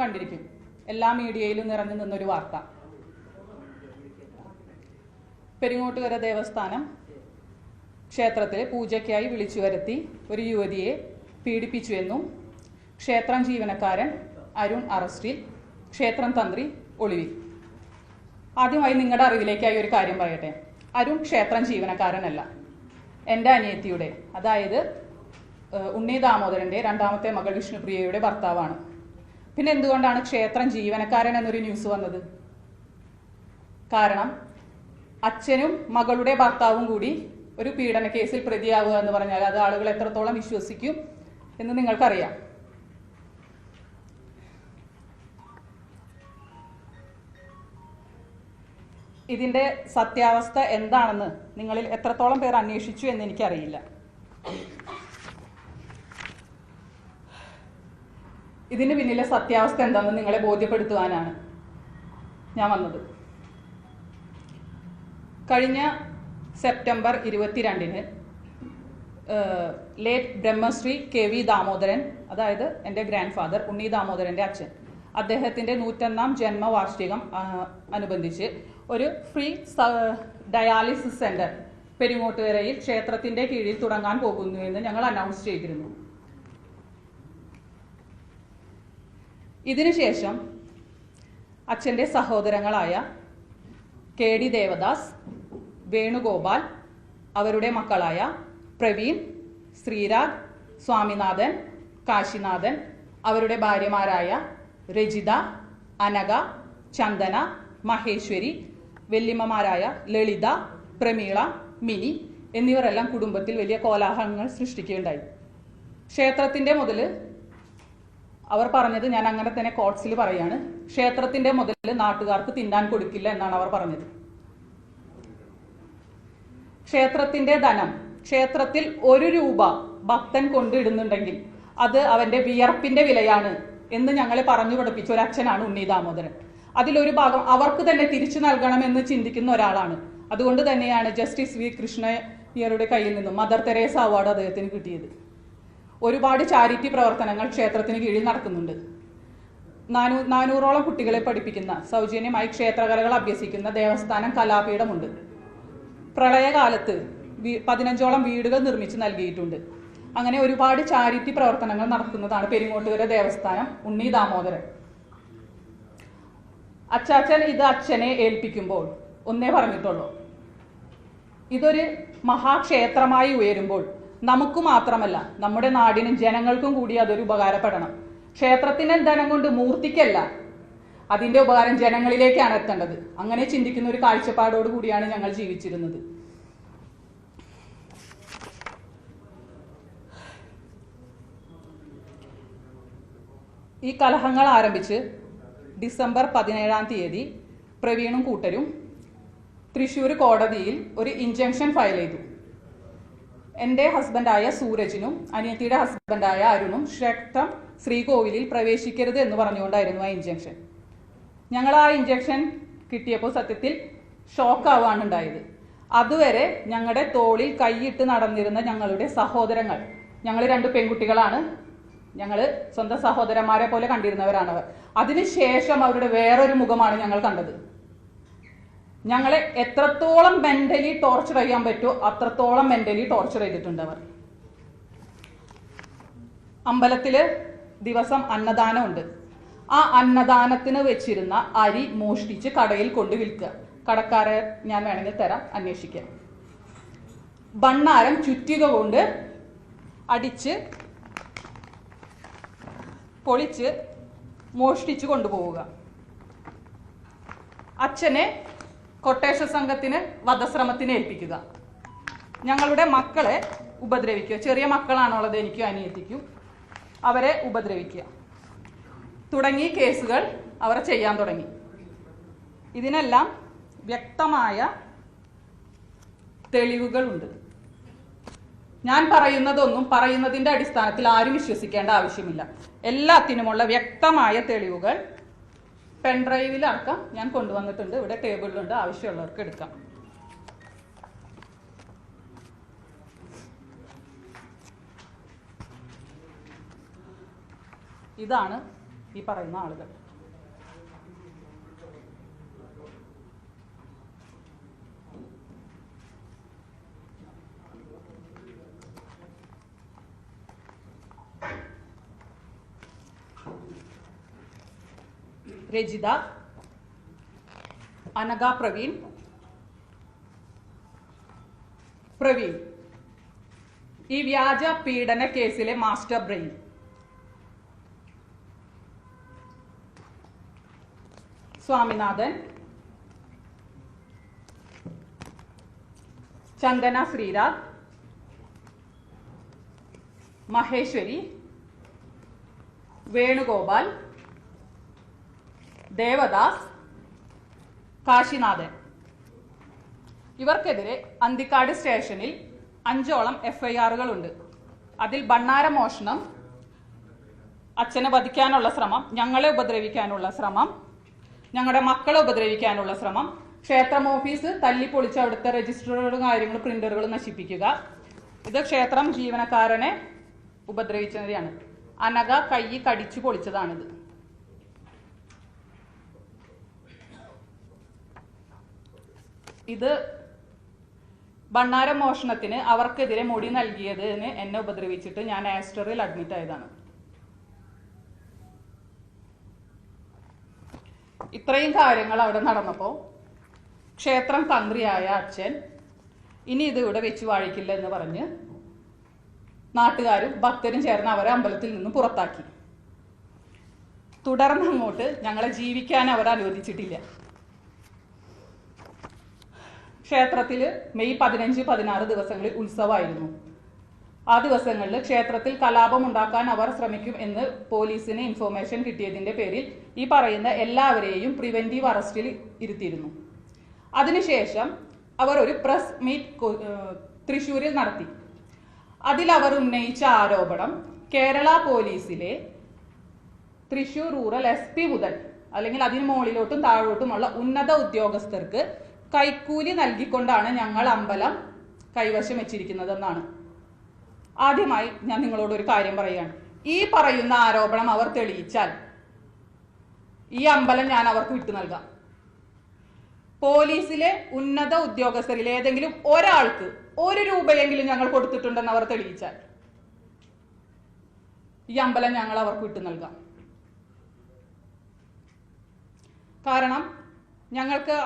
കണ്ടിരിക്കും. എല്ലാ മീഡിയയിലും നിറഞ്ഞു നിന്നൊരു വാർത്ത. പെരിങ്ങോട്ടുകര ദേവസ്ഥാനം ക്ഷേത്രത്തിൽ പൂജയ്ക്കായി വിളിച്ചു വരുത്തി ഒരു യുവതിയെ പീഡിപ്പിച്ചു പീഡിപ്പിച്ചുവെന്നും ക്ഷേത്രം ജീവനക്കാരൻ അരുൺ അറസ്റ്റിൽ ക്ഷേത്രം തന്ത്രി ഒളിവിൽ. ആദ്യമായി നിങ്ങളുടെ അറിവിലേക്കായി ഒരു കാര്യം പറയട്ടെ. അരുൺ ക്ഷേത്രം ജീവനക്കാരനല്ല. എന്റെ അനിയത്തിയുടെ അതായത് ഉണ്ണി ദാമോദരന്റെ രണ്ടാമത്തെ മകൾ വിഷ്ണുപ്രിയയുടെ ഭർത്താവാണ്. പിന്നെ എന്തുകൊണ്ടാണ് ക്ഷേത്രം ജീവനക്കാരൻ എന്നൊരു ന്യൂസ് വന്നത്? കാരണം അച്ഛനും മകളുടെ ഭർത്താവും കൂടി ഒരു പീഡന കേസിൽ പ്രതിയാവുക എന്ന് പറഞ്ഞാൽ അത് ആളുകൾ എത്രത്തോളം വിശ്വസിക്കും എന്ന് നിങ്ങൾക്കറിയാം. ഇതിന്റെ സത്യാവസ്ഥ എന്താണെന്ന് നിങ്ങളിൽ എത്രത്തോളം പേർ അന്വേഷിച്ചു എന്ന് എനിക്കറിയില്ല. ഇതിന് പിന്നിലെ സത്യാവസ്ഥ എന്താണെന്ന് നിങ്ങളെ ബോധ്യപ്പെടുത്തുവാനാണ് ഞാൻ വന്നത്. കഴിഞ്ഞ സെപ്റ്റംബർ ഇരുപത്തിരണ്ടിന് late Brahmashri K V Damodaran അതായത് എന്റെ ഗ്രാൻഡ് ഫാദർ ഉണ്ണി ദാമോദരന്റെ അച്ഛൻ അദ്ദേഹത്തിന്റെ നൂറ്റൊന്നാം ജന്മവാർഷികം അനുബന്ധിച്ച് ഒരു ഫ്രീ ഡയാലിസിസ് സെന്റർ പെരിങ്ങോട്ടുകരയിൽ ക്ഷേത്രത്തിന്റെ കീഴിൽ തുടങ്ങാൻ പോകുന്നു എന്ന് ഞങ്ങൾ അനൗൺസ് ചെയ്തിരുന്നു. ഇതിനുശേഷം അച്ഛന്റെ സഹോദരങ്ങളായ കെ ഡി ദേവദാസ് വേണുഗോപാൽ അവരുടെ മക്കളായ പ്രവീൺ ശ്രീരാഗ് സ്വാമിനാഥൻ കാശിനാഥൻ അവരുടെ ഭാര്യമാരായ രജിത അനക ചന്ദന മഹേശ്വരി വെല്ലിമ്മമാരായ ലളിത പ്രമീള മിനി എന്നിവരെല്ലാം കുടുംബത്തിൽ വലിയ കോലാഹലങ്ങൾ സൃഷ്ടിക്കുകയുണ്ടായി. ക്ഷേത്രത്തിന്റെ മുതൽ അവർ പറഞ്ഞത് ഞാൻ അങ്ങനെ തന്നെ കോട്ട്സിൽ പറയാണ്. ക്ഷേത്രത്തിന്റെ മുതൽ നാട്ടുകാർക്ക് തിന്നാൻ കൊടുക്കില്ല എന്നാണ് അവർ പറഞ്ഞത്. ക്ഷേത്രത്തിന്റെ ധനം. ക്ഷേത്രത്തിൽ ഒരു രൂപ ഭക്തൻ കൊണ്ടിടുന്നുണ്ടെങ്കിൽ അത് അവന്റെ വിയർപ്പിന്റെ വിലയാണ് എന്ന് ഞങ്ങളെ പറഞ്ഞു പഠിപ്പിച്ച ഒരു അച്ഛനാണ് ഉണ്ണി ദാമോദരൻ. അതിലൊരു ഭാഗം അവർക്ക് തന്നെ തിരിച്ചു നൽകണമെന്ന് ചിന്തിക്കുന്ന ഒരാളാണ്. അതുകൊണ്ട് തന്നെയാണ് ജസ്റ്റിസ് വി കൃഷ്ണയ്യരുടെ കയ്യിൽ നിന്നും മദർ തെരേസ അവാർഡ് അദ്ദേഹത്തിന് കിട്ടിയത്. ഒരുപാട് ചാരിറ്റി പ്രവർത്തനങ്ങൾ ക്ഷേത്രത്തിന് കീഴിൽ നടക്കുന്നുണ്ട്. നാനൂ നാനൂറോളം കുട്ടികളെ പഠിപ്പിക്കുന്ന സൗജന്യമായി ക്ഷേത്രകലകൾ അഭ്യസിക്കുന്ന ദേവസ്ഥാനം കലാപീഠമുണ്ട്. പ്രളയകാലത്ത് പതിനഞ്ചോളം വീടുകൾ നിർമ്മിച്ച് നൽകിയിട്ടുണ്ട്. അങ്ങനെ ഒരുപാട് ചാരിറ്റി പ്രവർത്തനങ്ങൾ നടക്കുന്നതാണ് പെരിങ്ങോട്ടുകര ദേവസ്ഥാനം ഉണ്ണി ദാമോദരൻ. അച്ചാച്ചൻ ഇത് അച്ഛനെ ഏൽപ്പിക്കുമ്പോൾ ഒന്നേ പറഞ്ഞിട്ടുള്ളൂ. ഇതൊരു മഹാക്ഷേത്രമായി ഉയരുമ്പോൾ നമുക്ക് മാത്രമല്ല നമ്മുടെ നാടിനും ജനങ്ങൾക്കും കൂടി അതൊരു ഉപകാരപ്പെടണം. ക്ഷേത്രത്തിന്റെ ധനം കൊണ്ട് മൂർത്തിക്കല്ല അതിന്റെ ഉപകാരം ജനങ്ങളിലേക്കാണ് എത്തേണ്ടത്. അങ്ങനെ ചിന്തിക്കുന്ന ഒരു കാഴ്ചപ്പാടോട് കൂടിയാണ് ഞങ്ങൾ ജീവിച്ചിരുന്നത്. ഈ കലഹങ്ങൾ ആരംഭിച്ച് ഡിസംബർ പതിനേഴാം തീയതി പ്രവീണും കൂട്ടരും തൃശ്ശൂർ കോടതിയിൽ ഒരു ഇഞ്ചക്ഷൻ ഫയൽ ചെയ്തു. എന്റെ ഹസ്ബൻഡായ സൂരജിനും അനിയത്തിയുടെ ഹസ്ബൻഡായ അരുണും ക്ഷേത്രം ശ്രീകോവിലിൽ പ്രവേശിക്കരുത് എന്ന് പറഞ്ഞുകൊണ്ടായിരുന്നു ആ ഇഞ്ചക്ഷൻ ഞങ്ങൾ ആ ഇഞ്ചക്ഷൻ കിട്ടിയപ്പോൾ സത്യത്തിൽ ഷോക്കാവാണ് ഉണ്ടായത്. അതുവരെ ഞങ്ങളുടെ തോളിൽ കൈയിട്ട് നടന്നിരുന്ന ഞങ്ങളുടെ സഹോദരങ്ങൾ ഞങ്ങൾ രണ്ട് പെൺകുട്ടികളാണ് ഞങ്ങൾ സ്വന്തം സഹോദരന്മാരെ പോലെ കണ്ടിരുന്നവരാണവർ. അതിനുശേഷം അവരുടെ വേറൊരു മുഖമാണ് ഞങ്ങൾ കണ്ടത്. ഞങ്ങളെ എത്രത്തോളം മെന്റലി ടോർച്ചർ ചെയ്യാൻ പറ്റുമോ അത്രത്തോളം മെന്റലി ടോർച്ചർ ചെയ്തിട്ടുണ്ട് അവർ. അമ്പലത്തിൽ ദിവസം അന്നദാനമുണ്ട് ആ അന്നദാനത്തിന് വെച്ചിരുന്ന അരി മോഷ്ടിച്ച് കടയിൽ കൊണ്ട് വിൽക്കുക. കടക്കാരെ ഞാൻ വേണമെങ്കിൽ തരാം അന്വേഷിക്കാം. ബണ്ണാരം ചുറ്റിക കൊണ്ട് അടിച്ച് പൊളിച്ച് മോഷ്ടിച്ച് കൊണ്ടുപോവുക. അച്ഛനെ കൊട്ടേഷ സംഘത്തിന് വധശ്രമത്തിന് ഏൽപ്പിക്കുക. ഞങ്ങളുടെ മക്കളെ ഉപദ്രവിക്കുക. ചെറിയ മക്കളാണുള്ളത് എനിക്കും അനിയത്തിക്കും അവരെ ഉപദ്രവിക്കുക. തുടങ്ങി കേസുകൾ അവർ ചെയ്യാൻ തുടങ്ങി. ഇതിനെല്ലാം വ്യക്തമായ തെളിവുകളുണ്ട്. ഞാൻ പറയുന്നതൊന്നും പറയുന്നതിന്റെ അടിസ്ഥാനത്തിൽ ആരും വിശ്വസിക്കേണ്ട ആവശ്യമില്ല. എല്ലാത്തിനുമുള്ള വ്യക്തമായ തെളിവുകൾ പെൻഡ്രൈവിൽ അടക്കം ഞാൻ കൊണ്ടുവന്നിട്ടുണ്ട്. ഇവിടെ ടേബിളിലുണ്ട്. ആവശ്യമുള്ളവർക്ക് എടുക്കാം. ഇതാണ് ഈ പറയുന്ന ആളുകൾ. രജിത അനഘ പ്രവീൺ പ്രവീൺ. ഈ വ്യാജ പീഡന കേസിലെ മാസ്റ്റർ ബ്രെയിൻ. സ്വാമിനാഥൻ. ചന്ദന ശ്രീരാഗ്. മഹേശ്വരി. വേണുഗോപാൽ. ദേവദാസ് കാശിനാഥൻ. ഇവർക്കെതിരെ അന്തിക്കാട് സ്റ്റേഷനിൽ അഞ്ചോളം എഫ്ഐആറുകളുണ്ട്. അതിൽ ഭണ്ണാര മോഷണം അച്ഛനെ വധിക്കാനുള്ള ശ്രമം ഞങ്ങളെ ഉപദ്രവിക്കാനുള്ള ശ്രമം ഞങ്ങളുടെ മക്കളെ ഉപദ്രവിക്കാനുള്ള ശ്രമം ക്ഷേത്രം ഓഫീസ് തല്ലിപ്പൊളിച്ച് അവിടുത്തെ രജിസ്റ്ററുകളും കാര്യങ്ങളും പ്രിന്ററുകളും നശിപ്പിക്കുക. ഇത് ക്ഷേത്രം ജീവനക്കാരനെ ഉപദ്രവിച്ചതാണ് അനഘ കൈ കടിച്ചു പൊളിച്ചതാണിത്. ഇത് ഭണ്ണാര മോഷണത്തിന് അവർക്കെതിരെ മൊഴി നൽകിയതിന് എന്നെ ഉപദ്രവിച്ചിട്ട് ഞാൻ ആസ്റ്ററിൽ അഡ്മിറ്റ് ആയതാണ്. ഇത്രയും കാര്യങ്ങൾ അവിടെ നടന്നപ്പോൾ ക്ഷേത്രം തന്ത്രിയായ അച്ഛൻ ഇനി ഇത് ഇവിടെ വെച്ച് വാഴിക്കില്ല എന്ന് പറഞ്ഞ് നാട്ടുകാരും ഭക്തരും ചേർന്ന് അവരെ അമ്പലത്തിൽ നിന്ന് പുറത്താക്കി. തുടർന്ന് അങ്ങോട്ട് ഞങ്ങളെ ജീവിക്കാൻ അവർ അനുവദിച്ചിട്ടില്ല. ക്ഷേത്രത്തിൽ മെയ് പതിനഞ്ച് പതിനാറ് ദിവസങ്ങളിൽ ഉത്സവമായിരുന്നു. ആ ദിവസങ്ങളിൽ ക്ഷേത്രത്തിൽ കലാപം ഉണ്ടാക്കാൻ അവർ ശ്രമിക്കും എന്ന് പോലീസിന് ഇൻഫോർമേഷൻ കിട്ടിയതിന്റെ പേരിൽ ഈ പറയുന്ന എല്ലാവരെയും പ്രിവെന്റീവ് അറസ്റ്റിൽ ഇരുത്തിയിരുന്നു. അതിനുശേഷം അവർ ഒരു പ്രസ് മീറ്റ് തൃശൂരിൽ നടത്തി. അതിൽ അവർ ഉന്നയിച്ച ആരോപണം കേരള പോലീസിലെ തൃശൂർ റൂറൽ എസ് പി മുതൽ അല്ലെങ്കിൽ അതിന് മുകളിലോട്ടും താഴോട്ടുമുള്ള ഉന്നത ഉദ്യോഗസ്ഥർക്ക് കൈക്കൂലി നൽകിക്കൊണ്ടാണ് ഞങ്ങൾ അമ്പലം കൈവശം വെച്ചിരിക്കുന്നതെന്നാണ്. ആദ്യമായി ഞാൻ നിങ്ങളോട് ഒരു കാര്യം പറയുകയാണ്. ഈ പറയുന്ന ആരോപണം അവർ തെളിയിച്ചാൽ ഈ അമ്പലം ഞാൻ അവർക്ക് വിട്ടു നൽകാം. പോലീസിലെ ഉന്നത ഉദ്യോഗസ്ഥരിൽ ഏതെങ്കിലും ഒരാൾക്ക് ഒരു രൂപയെങ്കിലും ഞങ്ങൾ കൊടുത്തിട്ടുണ്ടെന്ന് അവർ തെളിയിച്ചാൽ ഈ അമ്പലം ഞങ്ങൾ അവർക്ക് വിട്ടു നൽകാം. കാരണം ഞങ്ങൾക്ക്